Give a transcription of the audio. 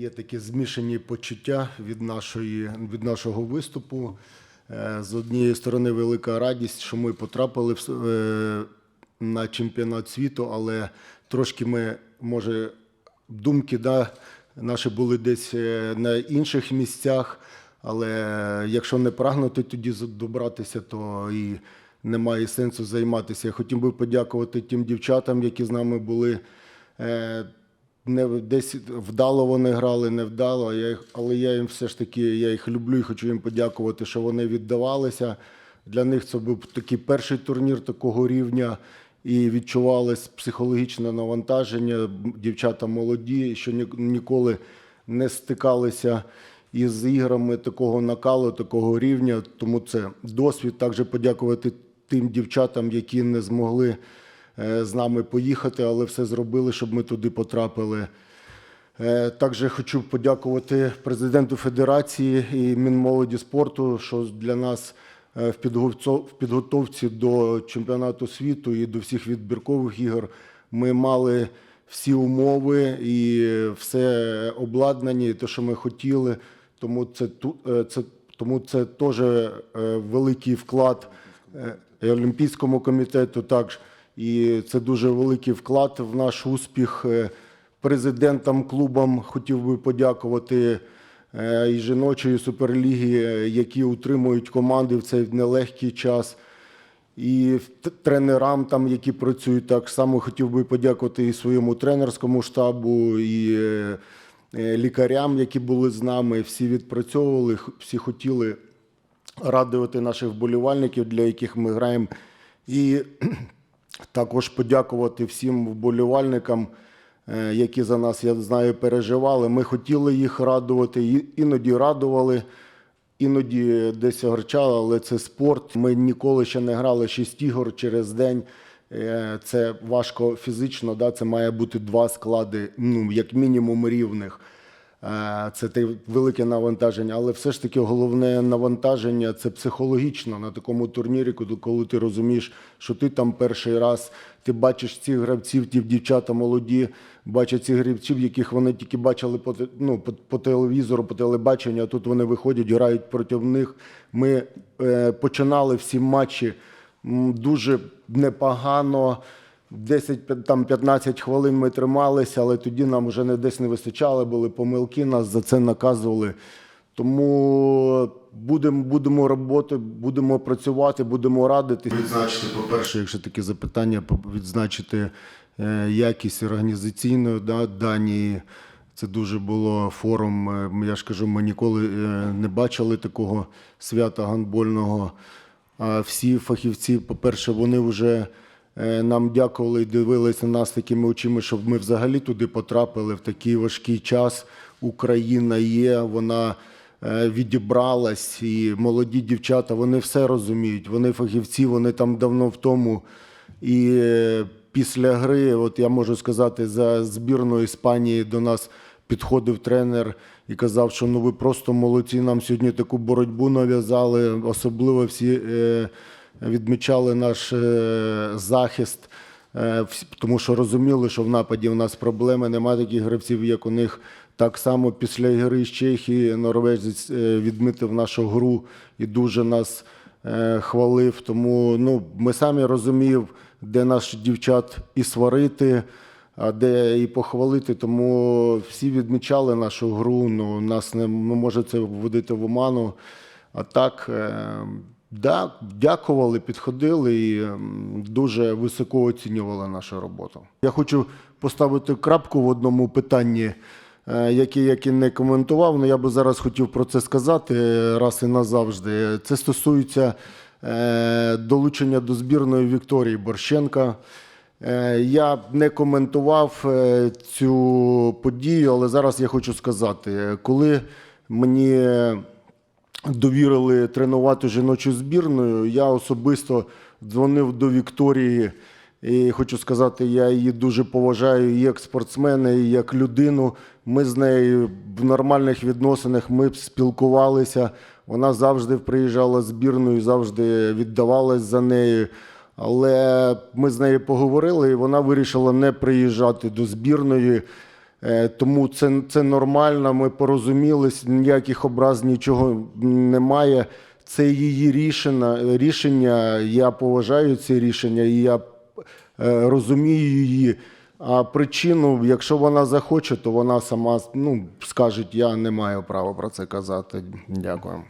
є такі змішані почуття від, нашої, від нашого виступу. Е, З однієї сторони, велика радість, що ми потрапили е, на чемпіонат світу, але трошки ми, може, думки да, наші були десь е, на інших місцях. Але якщо не прагнути тоді добратися, то і немає сенсу займатися. Я хотів би подякувати тим дівчатам, які з нами були. Не десь вдало вони грали, не вдало. Я їх, але я їм все ж таки я їх люблю і хочу їм подякувати, що вони віддавалися. Для них це був такий перший турнір такого рівня, і відчувалось психологічне навантаження. Дівчата молоді, що ні- ніколи не стикалися із іграми такого накалу, такого рівня. Тому це досвід. Також подякувати тим дівчатам, які не змогли з нами поїхати, але все зробили, щоб ми туди потрапили. Е, Також хочу подякувати президенту Федерації і Мінмолоді спорту, що для нас е, в підготовці до чемпіонату світу і до всіх відбіркових ігор ми мали всі умови і все обладнання, і те, що ми хотіли. Тому це е, це тому це теж е, великий вклад е, Олімпійському комітету. Також і це дуже великий вклад в наш успіх. Е, Президентам клубам хотів би подякувати е, і жіночої суперліги, е, які утримують команди в цей нелегкий час. І тренерам, там, які працюють, так само хотів би подякувати і своєму тренерському штабу, і лікарям, які були з нами. Всі відпрацьовували, всі хотіли радувати наших вболівальників, для яких ми граємо. І також подякувати всім вболівальникам, е, які за нас, я знаю, переживали. Ми хотіли їх радувати, іноді радували, іноді десь огорчали, але це спорт. Ми ніколи ще не грали шість ігор через день. Е, Це важко фізично, да? це має бути два склади, ну, як мінімум рівних. Е, Це те велике навантаження, але все ж таки головне навантаження це психологічно на такому турнірі, коли- ти розумієш, що ти там перший раз, ти бачиш цих гравців, ті дівчата молоді, бачать цих гравців, яких вони тільки бачили по, ну, по, по телевізору, по телебаченню, а тут вони виходять, грають проти них. Ми е, починали всі матчі дуже непогано. 10 там 15 хвилин ми трималися, але тоді нам вже не десь не вистачало, були помилки, нас за це наказували. Тому будемо будемо роботи, будемо працювати, будемо радити. Відзначити, по-перше, якщо таке запитання, відзначити е, якість організаційної да, дані. Це дуже було форум. е, Я ж кажу, ми ніколи е, не бачили такого свята гандбольного. А всі фахівці, по-перше, вони вже нам дякували і дивилися на нас такими очима, щоб ми взагалі туди потрапили в такий важкий час. Україна є, вона е, відібралась, і молоді дівчата, вони все розуміють. Вони фахівці, вони там давно в тому. І е, після гри, от я можу сказати, за збірну Іспанії до нас підходив тренер і казав, що ну ви просто молодці, нам сьогодні таку боротьбу нав'язали. Особливо всі е, відмічали наш е, захист, е, тому що розуміли, що в нападі у нас проблеми, немає таких гравців, як у них. Так само після гри з Чехії норвежець е, відмітив нашу гру і дуже нас хвалив. Тому ну, ми самі розуміємо, де наших дівчат і сварити, а де і похвалити. Тому всі відмічали нашу гру. Ну, нас не ну, може це вводити в оману. А так, да, дякували, підходили і ем, дуже високо оцінювали нашу роботу. Я хочу поставити крапку в одному питанні, е, яке я не коментував, але я би зараз хотів про це сказати е, раз і назавжди. Це стосується е, долучення до збірної Вікторії Борщенка. Я не коментував цю подію, але зараз я хочу сказати, коли мені довірили тренувати жіночу збірну, я особисто дзвонив до Вікторії. І хочу сказати, я її дуже поважаю і як спортсмена, і як людину. Ми з нею в нормальних відносинах ми спілкувалися. Вона завжди приїжджала збірною, завжди віддавалась за нею. Але ми з нею поговорили, і вона вирішила не приїжджати до збірної. Е, Тому це, це нормально. Ми порозумілись, ніяких образ, нічого немає. Це її рішення. рішення. Я поважаю це рішення і я е, розумію її. А причину, якщо вона захоче, то вона сама ну, скаже, я не маю права про це казати. Дякую.